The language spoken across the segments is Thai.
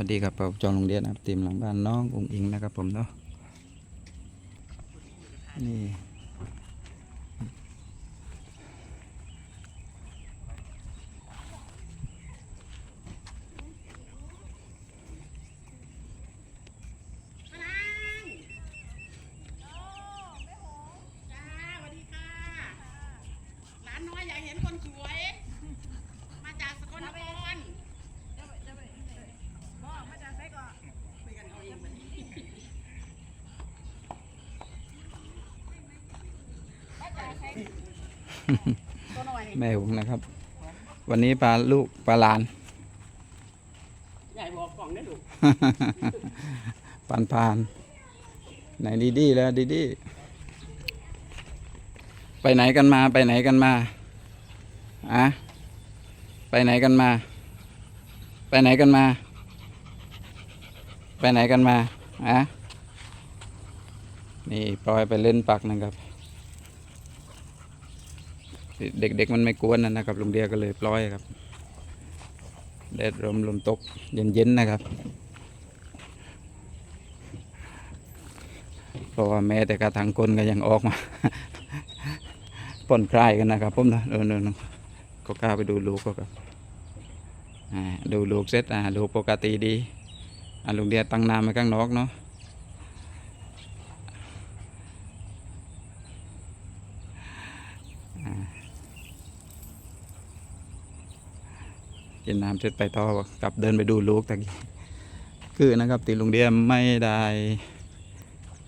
วัสดีครับผมจองโรงเรียนนะครับทีมหลังบ้านน้องอุงอิงนะครับผมเนาะนี่จ้าสวัสดีค่ะหลานน้อยอยากเห็นคนสวย มาจากสกลนครคุยกันเอาเองวันนี้ ตัวหน่อยนี่แม่หุงนะครับ วันนี้ปลาลูกปลาหลาน ใหญ่บอกกล่องได้ดูปานปานไหนดีดีแล้วดีดีไปไหนกันมาไปไหนกันมาอะไปไหนกันมา ไปไหนกันมา ไปไหนกันมาอะนี่ปล่อยไปเล่นปักนะครับ เด็กๆมันไม่กวนนะนะครับลุงเดียก็เลยปล่อยครับแดดลมลมตกเย็นๆนะครับเพราะว่าแม้แต่กระทังคนก็ยังออกมาป่อนคลายกันนะครับผมนะเออเนะก็กล้าไปดูลูกก็ครับอ่าดูลูกเสร็จอ่าลูกปกติดีอ่าลุงเดียตั้งน้ำไว้ข้างนอกเนาะอ่า กินน้ำเสร็จไปต่อกลับเดินไปดูลูกตะกี้คือนะครับตีลุงเดียไม่ได้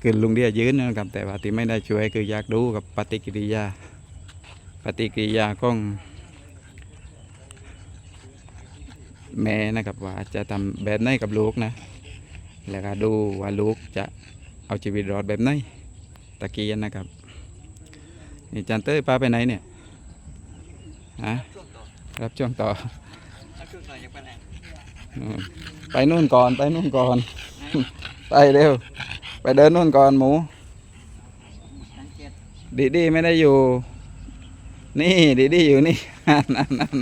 คือลุงเดียยืนนะครับ แต่ว่าที่ไม่ได้ช่วยคืออยากดูกับปฏิกิริยา ปฏิกิริยาของแม่นะครับว่าจะทำแบบไหนกับลูกนะ แล้วก็ดูว่าลูกจะเอาชีวิตรอดแบบไหนตะกี้นะครับนี่จันเต้ยพาไปไหนเนี่ยฮะรับช่วงต่อ อืมไปนู่นก่อนไปนู่นก่อน ไปเร็ว ไปเดินนู่นก่อนหมูดีดีไม่ได้อยู่ นี่ดีดีอยู่นี่นั่นนั่นนั่น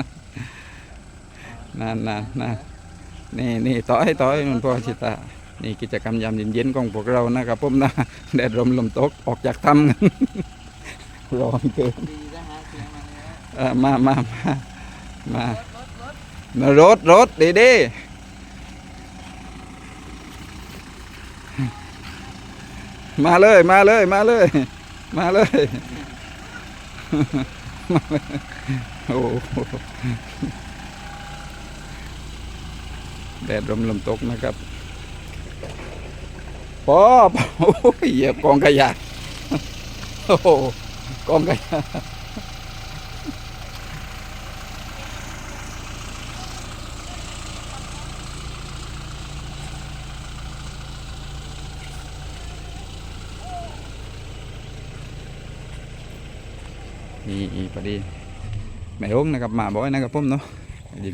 นั่นนั่นนั่นนี่นี่ต่อยต่อยนุ่นพ่อชิตา นี่กิจกรรมยามเย็นๆของพวกเรานะครับผมนะแดดลมลมตกออกจากถ้ำกันร้อนเกินเออมามามามามา รถรถดีดีมาเลยมาเลยมาเลย มาเลย โอ้แดดลมลมตกนะครับปอปอโอ้ยเหยียบกองขยะโอ้กองขยะีพอดีแม่โองนะครับมาบ่อยนะครับผมเนาะ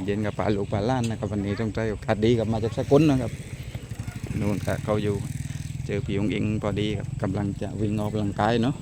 เย็นๆกับปลาลูกปลาล้านนะครับวันนี้ต้องใจโอกาสดีกับมาจากสกุลนะครับนู่นก็เขาอยู่เจอพี่องเองพอดีครับกำลังจะวิ่งออกกำลังกายเนาะ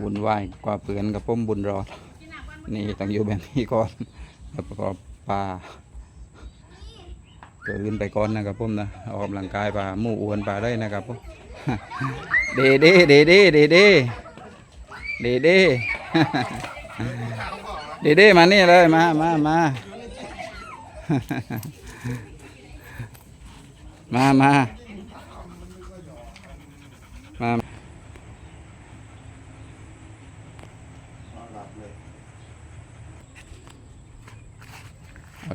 วุ่นวายกว่าเปือนกับผมบุญรอด นี่ต้องอยู่แบบนี้ก่อนแล้วประกอบปลาเกินไปก่อนนะครับผมนะออกกำลังกายปลาหมู่อ้วนปลาได้นะครับผมเดเดเดเดเดเดเดเดเดเดมานี่เลยมามามามามามา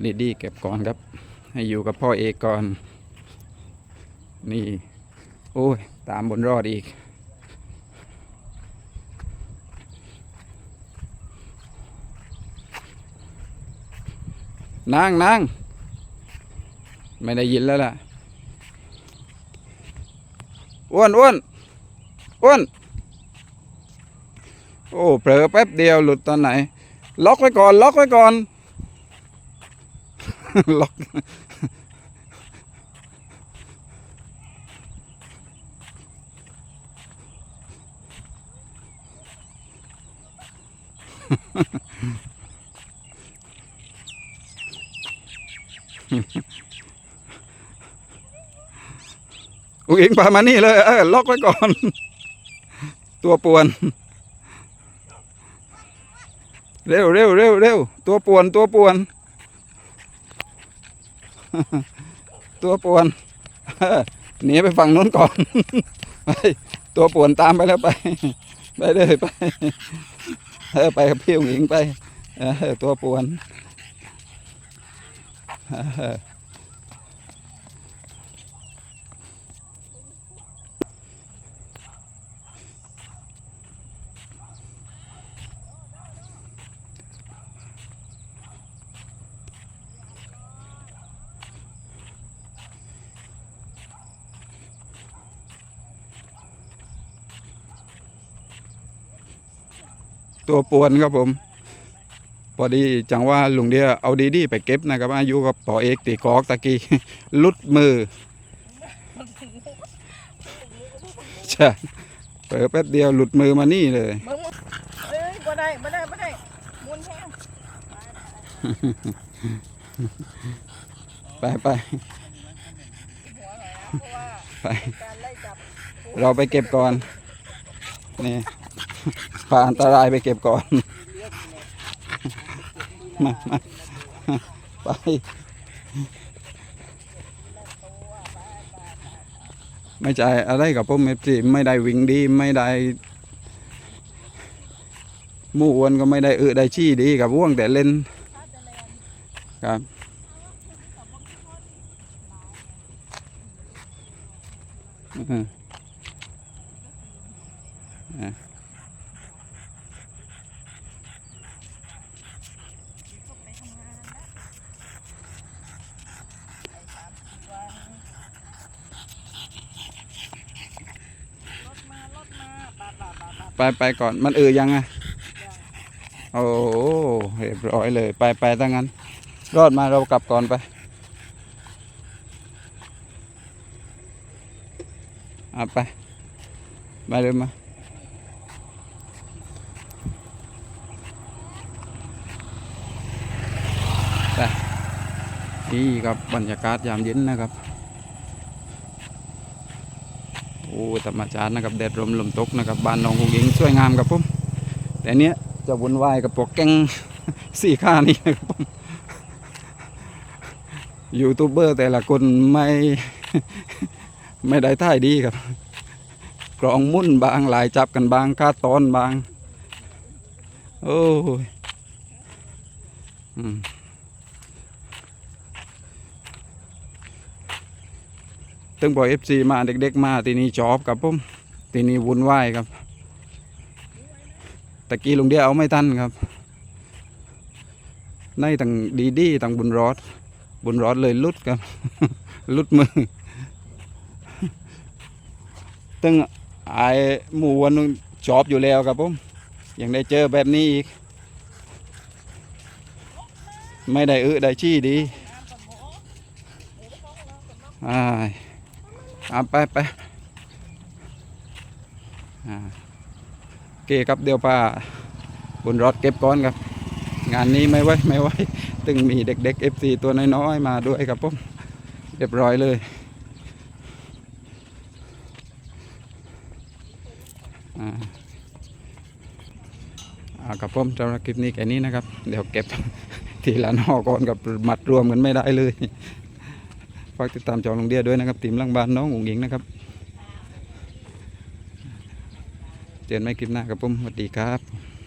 เอาดีเก็บก่อนครับ ให้อยู่กับพ่อเอกก่อน นี่ โอ้ย ตามบนรอดอีกนั่งนั่งไม่ได้ยินแล้วล่ะ อ้วนอ้วนอ้วนโอ้เผลอแป๊บเดียวหลุดตอนไหน ล็อกไว้ก่อน ล็อกไว้ก่อน ล็อกอุ้งอิงพามานี่เลยเออล็อกไว้ก่อน ตัวป่วน เร็วเร็วเร็วเร็วตัวป่วนตัวป่วน ตัวป่วนหนีไปฝั่งนู้นก่อนไปตัวป่วนตามไปแล้วไป ไปเลยไปเออไปกับพี่หญิงไปเออตัวป่วน ตัวป่วนครับผม พอดีจังว่าลุงเดียเอาดีดีๆไปเก็บนะครับอายุกับปอเอกตีกอกตะกี้ลุดมือใช่เปิดแป๊บเดียวหลุดมือมานี่เลยบ่ได้บ่ได้บ่ได้มุนแห้งไปไปไป เราไปเก็บก่อน นี่ พาอันตรายไปเก็บก่อน มามาไปไม่ใช่อะไรกับผมเอฟซีไม่ได้วิ่งดีไม่ได้มู่อ้วนก็ไม่ได้เออได้ชี้ดีกับว่วงแต่เล่นครับอืม ไปไปก่อนมันเออยังไงโอ้โหเรียบร้อยเลยไปไปตั้งนั้น รอดมาเรากลับก่อนไปอะไปไปเลยมาไปนี่ครับบรรยากาศยามเย็นนะครับ โอ้ธรรมชาตินะครับแดดลมลมตกนะครับบ้านหนองหงยิงสวยงามครับผมแต่เนี้ยจะวุ่นวายกับพวกแกงสี่ข้านี่นะครับผมยูทูบเบอร์แต่ละคนไม่ไม่ได้ท่ายดีครับกรองมุ่นบางหลายจับกันบางคาตอนบาง โอ้ยอืม ตึงบอเอฟซีมาเด็กๆมาทีนี้จอบครับผมทีนี้วุ่นวายครับตะกี้ลุงเดียเอาไม่ทันครับในต่างดีดีต่างบุญรอด บุญรอดเลยลุดครับลุดมือตึงไอหมูวันนึงจอบอยู่แล้วครับผมยังได้เจอแบบนี้อีก ไม่ได้อึได้ชี้ดีอ่า เอาไปไปอ่าโอเคครับเดี๋ยวป้าบุญรอดเก็บก้อนครับ งานนี้ไม่ไหวไม่ไหวตึงมีเด็กๆ FC ตัวน้อยๆมาด้วยครับผมเรียบร้อยเลยอ่าอ่ากับผมสำหรับคลิปนี้แค่นี้นะครับ เดี๋ยวเก็บทีละนอกก่อนกับมัดรวมกันไม่ได้เลย ฝากติดตามจองลงเดียด้วยนะครับทีมลังบ้านน้องหงหญิงนะครับ เจอกันใหม่คลิปหน้าครับผมสวัสดีครับ